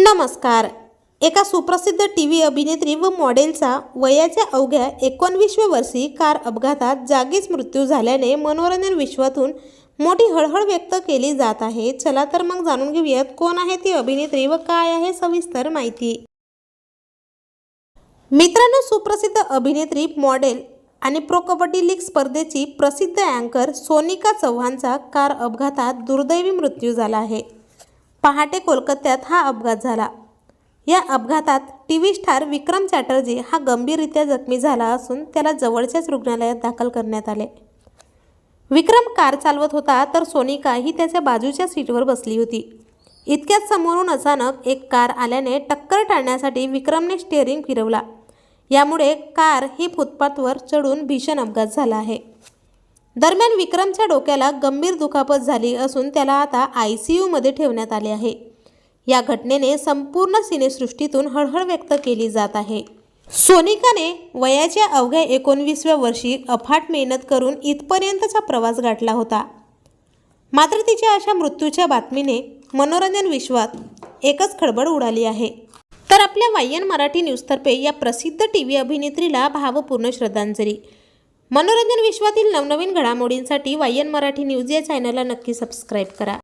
नमस्कार. एका सुप्रसिद्ध टी व्ही अभिनेत्री व मॉडेलचा वयाच्या अवघ्या एकोणवीसव्या वर्षी कार अपघातात जागीच मृत्यू झाल्याने मनोरंजन विश्वातून मोठी हळहळ व्यक्त केली जात आहे. चला तर मग जाणून घेऊयात कोण आहे ती अभिनेत्री व काय आहे सविस्तर माहिती. मित्रांनो सुप्रसिद्ध अभिनेत्री मॉडेल आणि प्रो कबड्डी लीग स्पर्धेची प्रसिद्ध अँकर सोनिका चव्हाणचा कार अपघातात दुर्दैवी मृत्यू झाला आहे. पहाटे कोलकात्यात हा अपघात झाला. या अपघातात T V star Vikram Chatterjee हा गंभीररित्या जखमी झाला असून त्याला जवळच्याच रुग्णालयात दाखल करण्यात आले. विक्रम कार चालवत होता तर सोनिका ही त्याच्या बाजूच्या सीटवर बसली होती. इतक्याच समोरून अचानक एक कार आल्याने टक्कर टाळण्यासाठी विक्रमने स्टेअरिंग फिरवला. यामुळे कार ही फुटपाथवर चढून भीषण अपघात झाला आहे. दरम्यान विक्रमच्या डोक्याला गंभीर दुखापत झाली असून त्याला आता आय सी यूमध्ये ठेवण्यात आले आहे. या घटनेने संपूर्ण सिनेसृष्टीतून हळहळ व्यक्त केली जात आहे. सोनिकाने वयाच्या अवघ्या एकोणवीसव्या वर्षी अफाट मेहनत करून इथपर्यंतचा प्रवास गाठला होता. मात्र तिच्या अशा मृत्यूच्या बातमीने मनोरंजन विश्वात एकच खळबळ उडाली आहे. तर आपल्या वायन मराठी न्यूजतर्फे या प्रसिद्ध टी व्ही अभिनेत्रीला भावपूर्ण श्रद्धांजली. मनोरंजन विश्वातील नवनवीन घडामोडींसाठी वायन मराठी न्यूज या चॅनलला नक्की सबस्क्राईब करा.